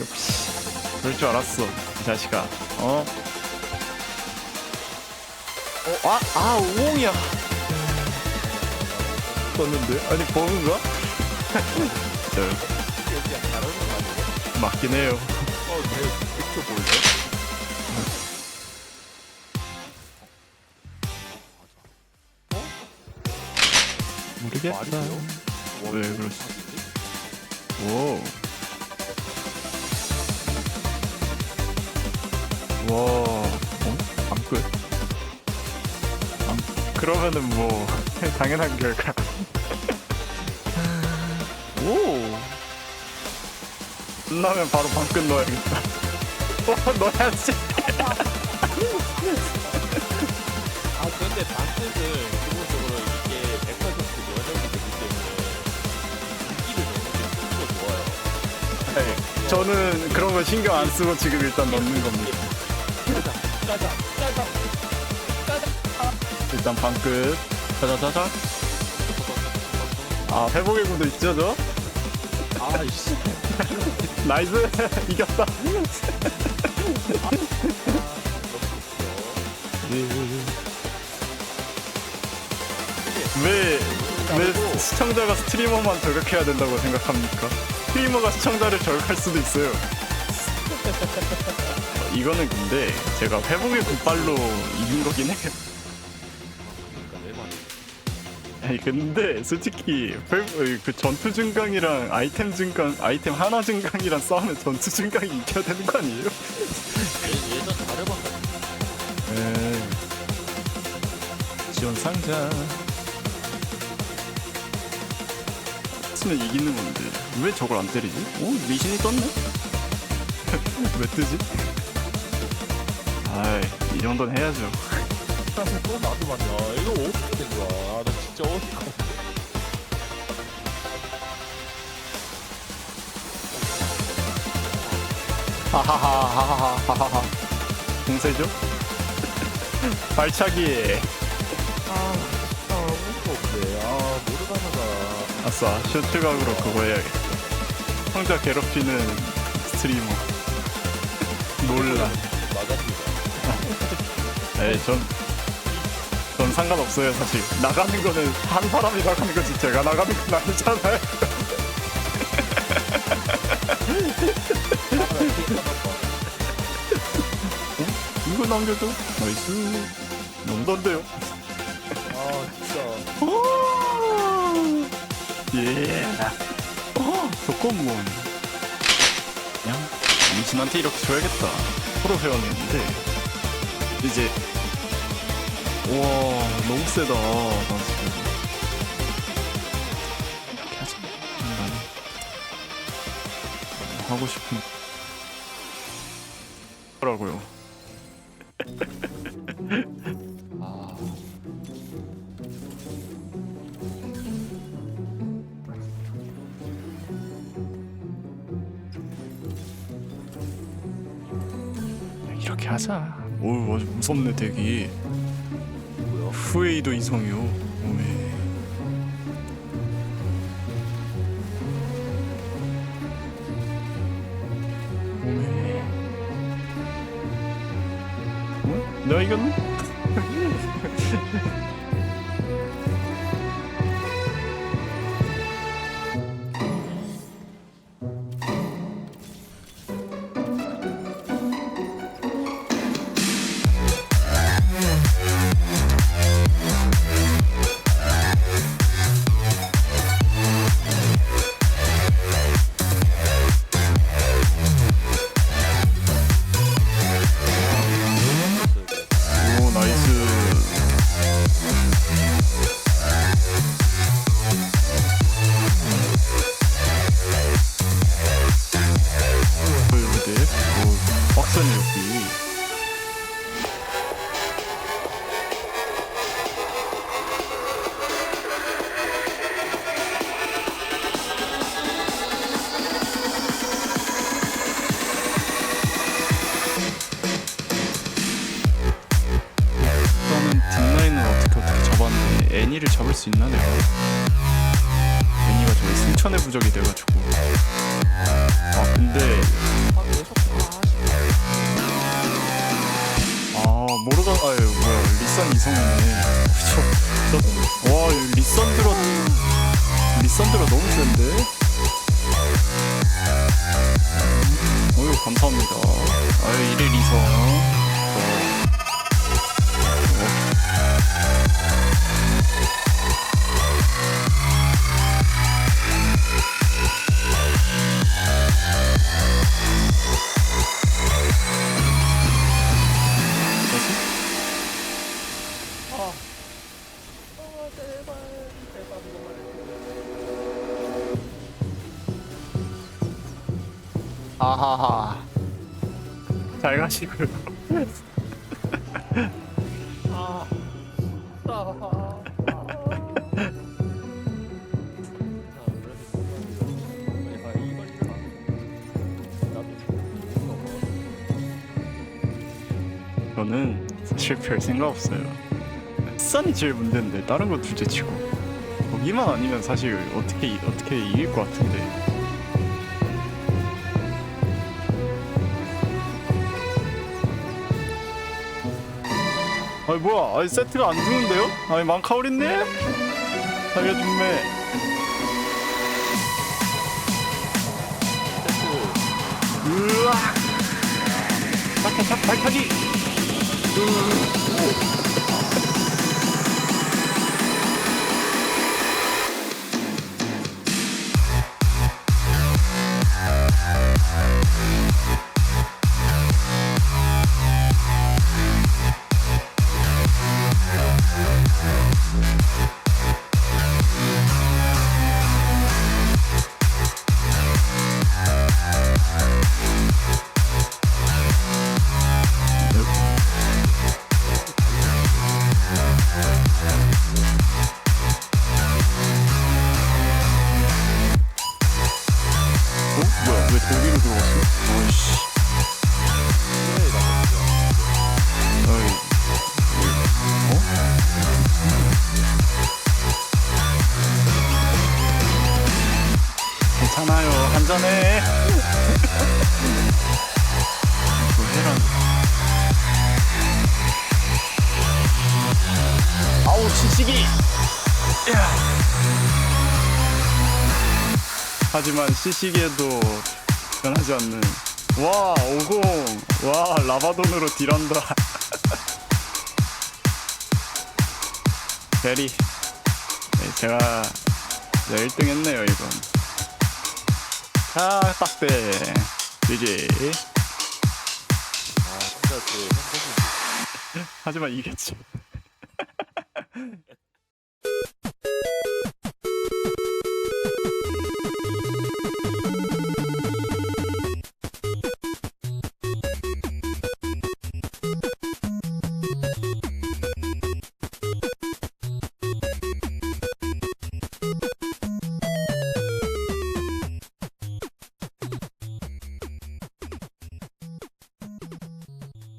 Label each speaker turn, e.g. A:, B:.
A: 역시 그럴 줄 알았어 이 자식아 어? 어? 아! 아 우엉이야 떴는데? 아니 버그인가? 네,
B: 여기가 잘하는 거 아니에요?
A: 맞긴 해요
B: 어, 내 픽처 볼래?
A: 모르겠다
B: 말이죠?
A: 왜 그러지? 오. 와, 어? 방끝. 방, 그러면은 뭐 당연한 결과. 오. 끝나면 바로 방끝 넣어야겠다. 어, 넣어야지.
B: 아, 근데 방뜻은 기본적으로 이게 백화점수 면역이 되기 때문에 인기를 넣는 게 좋아요.
A: 네, 저는 그런 거 신경 안 쓰고 지금 일단 넣는 겁니다.
B: 짜자, 짜자, 짜자.
A: 일단 방끝. 자자자자. 아, 회복의 구도 있죠, 저?
B: 아, 이씨.
A: 나이스! 이겼다. 왜, 왜 시청자가 스트리머만 저격해야 된다고 생각합니까? 스트리머가 시청자를 저격할 수도 있어요. 어, 이거는 근데 제가 회복의 굿발로 이긴 거긴 해요. 아니 근데 솔직히 회- 어, 그 전투 증강이랑 아이템 증강, 아이템 하나 증강이랑 싸우면 전투 증강이 이겨야 되는 거 아니에요?
B: 예- 예전 다르방 같은
A: 에 지원 상자 쓰면 이기는 건데 왜 저걸 안 때리지? 어? 미신이 떴네? 왜 뜨지? 아이 이 정도는 해야죠
B: 사실 또 나도 말이야. 이거 어떻게 된 거야? 아, 나 진짜 어이가 없네.
A: 하하하하하하하 공세죠? 발차기
B: 아, 진짜 어이가 없네. 아, 모르가나가.
A: 아싸 쇼트각으로 그거 해야겠다 혼자 괴롭히는 스트리머 논란
B: 맞았습니다.
A: 에이 전, 전 상관없어요 사실. 나가는 거는 한 사람이 나가는 거지. 제가 나가는 건 아니잖아요. 어? 이거 남겨줘? 나이스. 넘던데요?
B: 아, 진짜.
A: 예. 어, 조건문 그냥 민신한테 이렇게 줘야겠다. 프로 회원이었는데 이제. 우와 너무 세다 이렇게 하자 난 하고 싶은 거라고요.
B: 아,
A: 이렇게 하자 오 아주 무섭네 되게? 후웨이도 이성이요 오메 오메 어? 내가 이겼네? 잡았는데 애니를 잡을 수 있나 내가? 애니가 저기 승천의 부적이 돼가지고. 아 근데 모르가 아유 뭐야 리선 이성이네. 그쵸. 와 이거 리선 들어 리선 들어 너무 센데. 음, 어유 감사합니다. 아유 이래 리선. 어. 아하하. 잘 가시고요.
B: 아, 아,
A: 저는 사실 별 생각 없어요. 싼이 제일 문제인데 다른 거 둘째치고 거기만 아니면 사실 어떻게 이- 어떻게 이길 것 같은데. 아니 뭐야? 아니 세트가 안 주는데요? 아니 망카오리님 살려준매. 으악! 착 발차기. 어? 뭐야? 왜 돌기로 들어갔어? 어이씨. 어이. 어? 괜찮아요. 한잔해. 뭐 해라. 아우, 치치기! 야. 하지만 시시기에도 변하지 않는. 와 50! 와 라바돈으로 딜한다. 베리. 네, 제가 1등 했네요 이건 아 딱대. GG
B: 아, 그 행복이
A: 하지만 이겼지